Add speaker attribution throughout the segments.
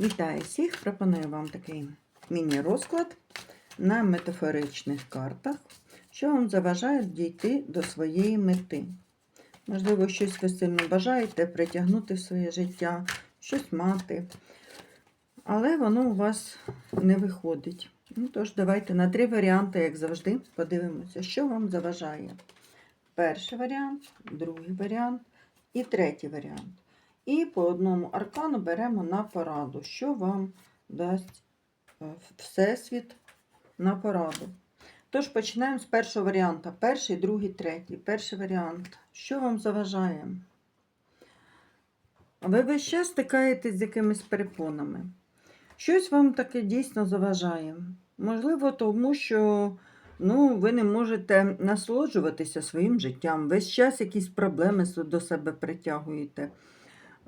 Speaker 1: Вітаю всіх! Пропоную вам такий міні-розклад на метафоричних картах, що вам заважає дійти до своєї мети. Можливо, щось ви сильно бажаєте притягнути в своє життя, щось мати, але воно у вас не виходить. Ну, тож, давайте на три варіанти, як завжди, подивимося, що вам заважає. Перший варіант, другий варіант і третій варіант. І по одному аркану беремо на пораду, що вам дасть е, Всесвіт на пораду. Тож починаємо з першого варіанта. Перший, другий, третій. Перший варіант. Що вам заважає? Ви весь час стикаєтесь з якимись перепонами. Щось вам таке дійсно заважає. Можливо, тому що ну, ви не можете насолоджуватися своїм життям. Весь час якісь проблеми до себе притягуєте.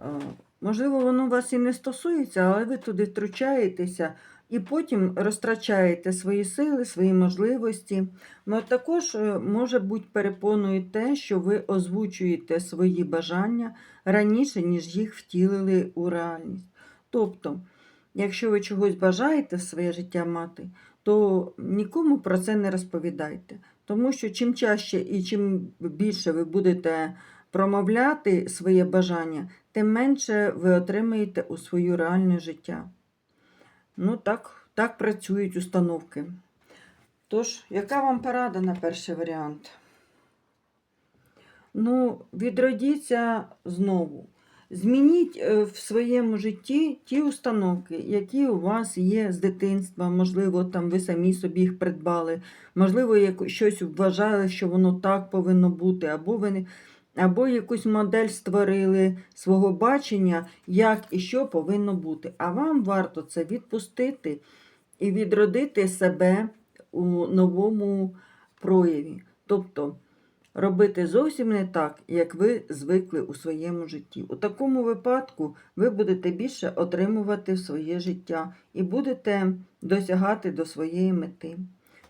Speaker 1: Е, Можливо, воно вас і не стосується, але ви туди втручаєтеся і потім розтрачаєте свої сили, свої можливості. Ну, також е, може бути перепоною те, що ви озвучуєте свої бажання раніше, ніж їх втілили у реальність. Тобто, якщо ви чогось бажаєте в своє життя мати, то нікому про це не розповідайте. Тому що чим чаще і чим більше ви будете промовляти своє бажання, тим менше ви отримаєте у своє реальне життя. Ну, так, так працюють установки. Тож, яка вам порада на перший варіант? Ну, відродіться знову. Змініть е, в своєму житті ті установки, які у вас є з дитинства. Можливо, там ви самі собі їх придбали, можливо, щось вважали, що воно так повинно бути, або ви або якусь модель створили свого бачення, як і що повинно бути. А вам варто це відпустити і відродити себе у новому прояві. Тобто робити зовсім не так, як ви звикли у своєму житті. У такому випадку ви будете більше отримувати своє життя і будете досягати до своєї мети.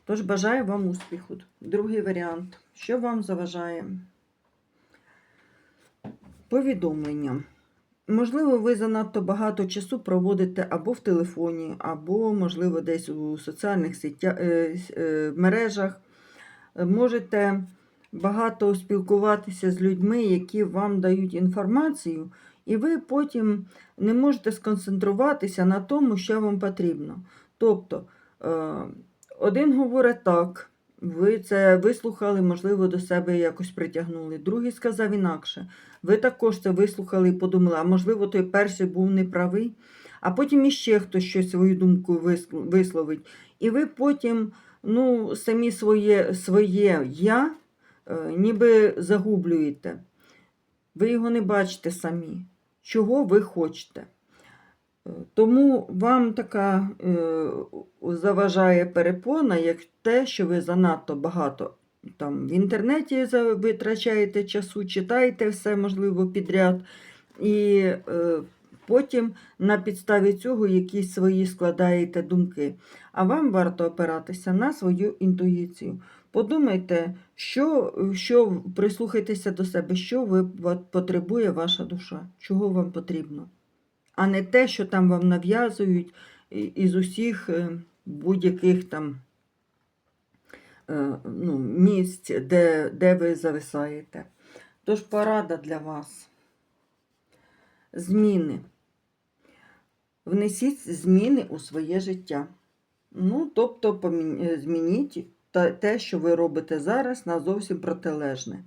Speaker 1: Тож бажаю вам успіху. Другий варіант. Що вам заважає? Повідомлення. Можливо, ви занадто багато часу проводите або в телефоні, або, можливо, десь у соціальних сетя... е, е, мережах. Можете багато спілкуватися з людьми, які вам дають інформацію, і ви потім не можете сконцентруватися на тому, що вам потрібно. Тобто, е, один говорить так, ви це вислухали, можливо, до себе якось притягнули. Другий сказав інакше. Ви також це вислухали і подумали, а можливо, той перший був неправий, а потім іще хтось щось свою думку висловить. І ви потім ну, самі своє, своє я е, ніби загублюєте. Ви його не бачите самі, чого ви хочете. Тому вам така е, заважає перепона, як те, що ви занадто багато там в інтернеті витрачаєте часу, читаєте все можливо підряд, і е, потім на підставі цього якісь свої складаєте думки. А вам варто опиратися на свою інтуїцію. Подумайте, що, що прислухайтеся до себе, що ви, от потребує ваша душа, чого вам потрібно, а не те, що там вам нав'язують із усіх е, будь-яких там е, ну, місць, де, де ви зависаєте. Тож порада для вас. Зміни. Внесіть зміни у своє життя. Ну, тобто е, змініть те, що ви робите зараз, на зовсім протилежне.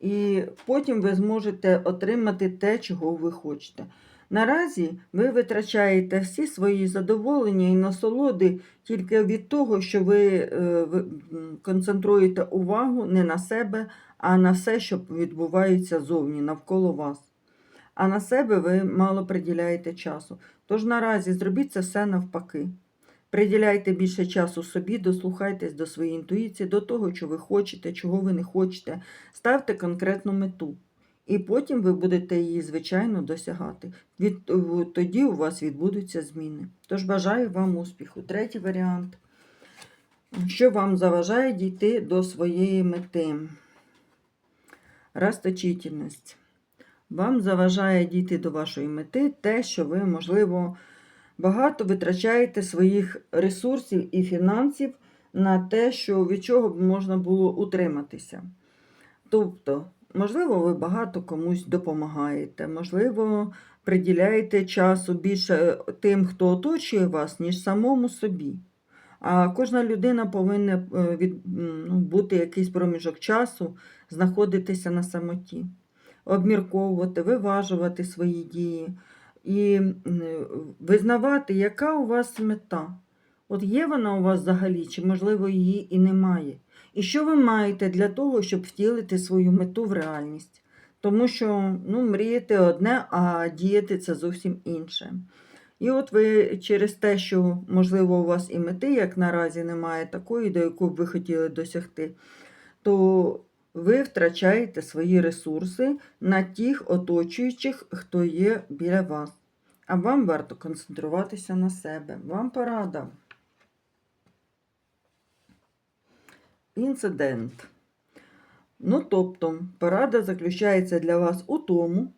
Speaker 1: І потім ви зможете отримати те, чого ви хочете. Наразі ви витрачаєте всі свої задоволення і насолоди тільки від того, що ви, е, концентруєте увагу не на себе, а на все, що відбувається зовні, навколо вас. А на себе ви мало приділяєте часу. Тож наразі зробіть це все навпаки. Приділяйте більше часу собі, дослухайтесь до своєї інтуїції, до того, що ви хочете, чого ви не хочете. Ставте конкретну мету. І потім ви будете її, звичайно, досягати. Від, тоді у вас відбудуться зміни. Тож бажаю вам успіху. Третій варіант. Що вам заважає дійти до своєї мети? Расточительність. Вам заважає дійти до вашої мети те, що ви, можливо, багато витрачаєте своїх ресурсів і фінансів на те, що від чого б можна було утриматися. Тобто, можливо, ви багато комусь допомагаєте, можливо, приділяєте часу більше тим, хто оточує вас, ніж самому собі. А кожна людина повинна е, від, ну, бути якийсь проміжок часу, знаходитися на самоті, обмірковувати, виважувати свої дії і визнавати, яка у вас мета. От є вона у вас взагалі, чи можливо її і немає. І що ви маєте для того, щоб втілити свою мету в реальність? Тому що ну, мріяти одне, а діяти це зовсім інше. І от ви через те, що, можливо, у вас і мети, як наразі немає такої, до якої б ви хотіли досягти, то ви втрачаєте свої ресурси на тих оточуючих, хто є біля вас. А вам варто концентруватися на себе. Вам порада. Інцидент. Ну, тобто, порада заключається для вас у тому,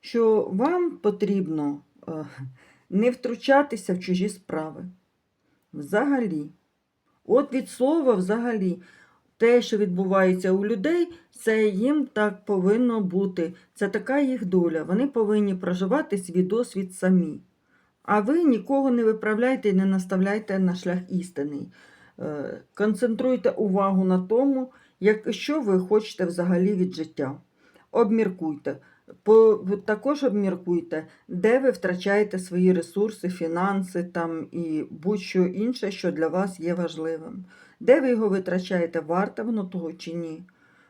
Speaker 1: що вам потрібно е, не втручатися в чужі справи. Взагалі. От від слова, взагалі, те, що відбувається у людей, це їм так повинно бути. Це така їх доля. Вони повинні проживати свій досвід самі. А ви нікого не виправляйте і не наставляйте на шлях істинний. Е, Концентруйте увагу на тому, як, що ви хочете взагалі від життя. Обміркуйте. По, також обміркуйте, де ви втрачаєте свої ресурси, фінанси там, і будь-що інше, що для вас є важливим. Де ви його витрачаєте, варте воно того чи ні?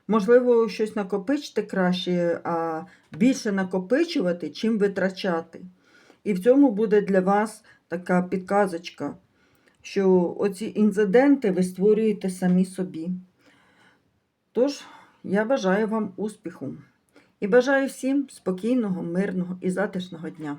Speaker 1: Можливо, щось накопичити краще, а більше накопичувати, чим витрачати. І в цьому буде для вас така підказочка, що оці інциденти ви створюєте самі собі. Тож, я бажаю вам успіху і бажаю всім спокійного, мирного і затишного дня.